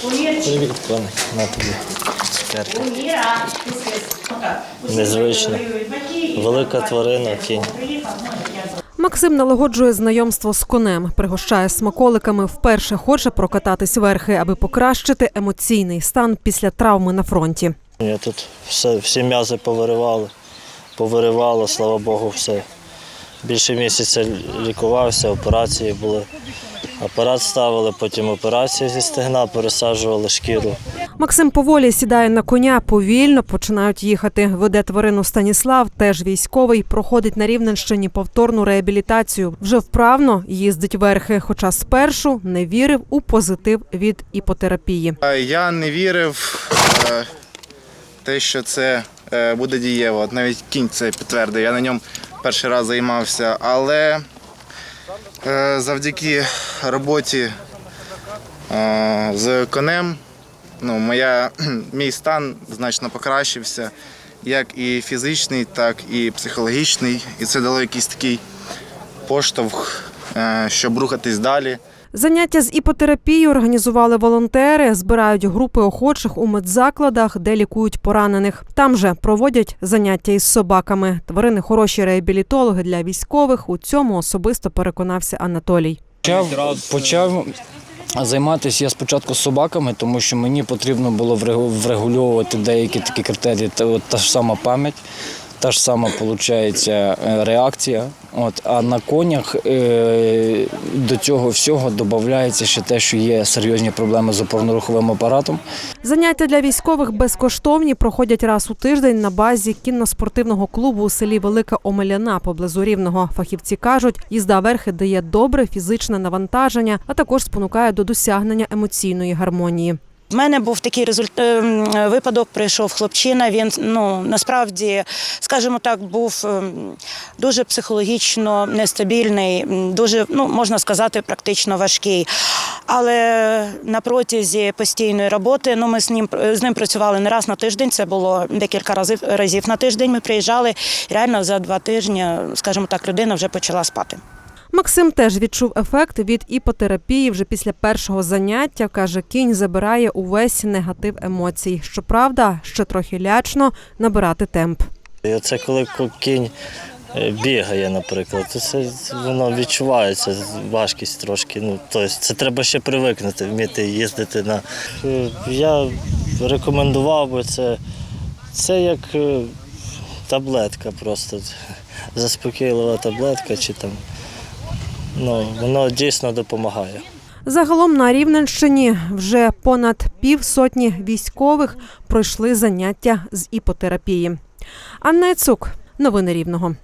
Привіт, коник. На тобі. Цукерки. Незвично. Велика тварина, кінь. Максим налагоджує знайомство з конем, пригощає смаколиками. Вперше хоче прокататись верхи, аби покращити емоційний стан після травми на фронті. Я тут все, всі м'язи повиривали, повиривало, слава Богу, все. Більше місяця лікувався, операції були. Апарат ставили, потім операції зі стегна, пересаджували шкіру. Максим поволі сідає на коня, повільно починають їхати. Веде тварину Станіслав, теж військовий, проходить на Рівненщині повторну реабілітацію. Вже вправно їздить верхи, хоча спершу не вірив у позитив від іпотерапії. Е, Я не вірив е, те, що це е, буде дієво. Навіть кінь це підтвердив. Я на ньому перший раз займався, але завдяки роботі е, з конем ну, моя, мій стан значно покращився, як і фізичний, так і психологічний. І це дало якийсь такий поштовх, е, щоб рухатись далі. Заняття з іпотерапією організували волонтери, збирають групи охочих у медзакладах, де лікують поранених. Там же проводять заняття із собаками. Тварини хороші реабілітологи для військових. У цьому особисто переконався Анатолій. Почав, почав займатися я спочатку з собаками, тому що мені потрібно було врегу- врегульовувати деякі такі критерії. Та, та ж сама пам'ять, та ж сама виходить, реакція. От, а на конях е, до цього всього додається ще те, що є серйозні проблеми з опорно-руховим апаратом. Заняття для військових безкоштовні проходять раз у тиждень на базі кінно-спортивного клубу у селі Велика Омеляна поблизу Рівного. Фахівці кажуть, їзда верхи дає добре фізичне навантаження, а також спонукає до досягнення емоційної гармонії. В мене був такий результ... ем, випадок. Прийшов хлопчина. Він ну насправді, скажімо так, був ем, дуже психологічно нестабільний, дуже ну можна сказати, практично важкий. Але на протязі постійної роботи, ну ми з ним з ним працювали не раз на тиждень. Це було декілька разів разів на тиждень. Ми приїжджали. І реально за два тижні, скажімо так, людина вже почала спати. Максим теж відчув ефект від іпотерапії вже після першого заняття. каже, кінь забирає увесь негатив емоцій. Щоправда, ще трохи лячно набирати темп. І оце коли кінь е, бігає, наприклад, то це воно відчувається, важкість трошки. Ну, тобто це треба ще привикнути, вміти їздити на. Е, Я рекомендував би це. Це як е, таблетка просто. Заспокійлива таблетка чи там. Ну, воно дійсно допомагає. Загалом на Рівненщині вже понад півсотні військових пройшли заняття з іпотерапії. Анна Яцук, новини Рівного.